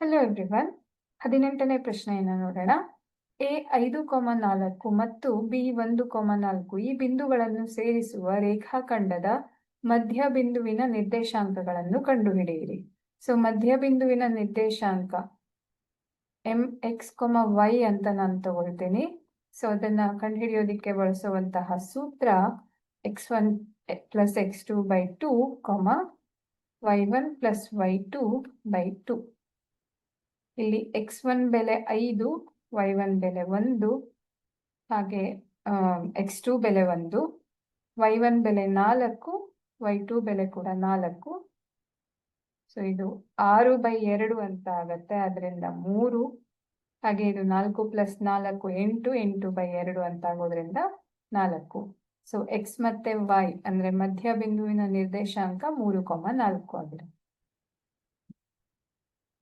Hello everyone ಹದಿನೆಂಟನೇ ಪ್ರಶ್ನೆಯನ್ನು ನೋಡೋಣ. ಎ ಐದು ಕೋಮ ನಾಲ್ಕು ಮತ್ತು ಬಿ ಒಂದು ಕೋಮ ನಾಲ್ಕು ಈ ಬಿಂದುಗಳನ್ನು ಸೇರಿಸುವ ರೇಖಾಖಂಡದ ಮಧ್ಯ ಬಿಂದುವಿನ ನಿರ್ದೇಶಾಂಕಗಳನ್ನು ಕಂಡುಹಿಡಿಯಿರಿ. ಸೊ ಮಧ್ಯ ಬಿಂದುವಿನ ನಿರ್ದೇಶಾಂಕ ಎಂ ಎಕ್ಸ್ ಕೊಮ ವೈ ಅಂತ ನಾನು ತಗೊಳ್ತೀನಿ. ಸೊ, ಅದನ್ನ ಕಂಡುಹಿಡಿಯೋದಿಕ್ಕೆ ಬಳಸುವಂತಹ ಸೂತ್ರ X one plus X two by two comma Y one plus Y two by two. ಇಲ್ಲಿ ಎಕ್ಸ್ ಒನ್ ಬೆಲೆ ಐದು ವೈ ಒನ್ ಬೆಲೆ ಒಂದು, ಹಾಗೆ ಎಕ್ಸ್ ಟೂ ಬೆಲೆ ಒಂದು ವೈ ಒನ್ ಬೆಲೆ ನಾಲ್ಕು ವೈ ಟೂ ಬೆಲೆ ಕೂಡ ನಾಲ್ಕು. ಸೊ ಇದು ಆರು ಬೈ ಎರಡು ಅಂತ ಆಗತ್ತೆ. ಅದರಿಂದ ಮೂರು, ಹಾಗೆ ಇದು ನಾಲ್ಕು ಪ್ಲಸ್ ನಾಲ್ಕು ಎಂಟು ಎಂಟು ಬೈ ಎರಡು ಅಂತ ಆಗೋದ್ರಿಂದ ನಾಲ್ಕು. ಸೊ ಎಕ್ಸ್ ಮತ್ತೆ ವೈ ಅಂದ್ರೆ ಮಧ್ಯ ಬಿಂದುವಿನ ನಿರ್ದೇಶಾಂಕ ಮೂರು, ಕೊಮ ನಾಲ್ಕು ಆಗಿರುತ್ತೆ.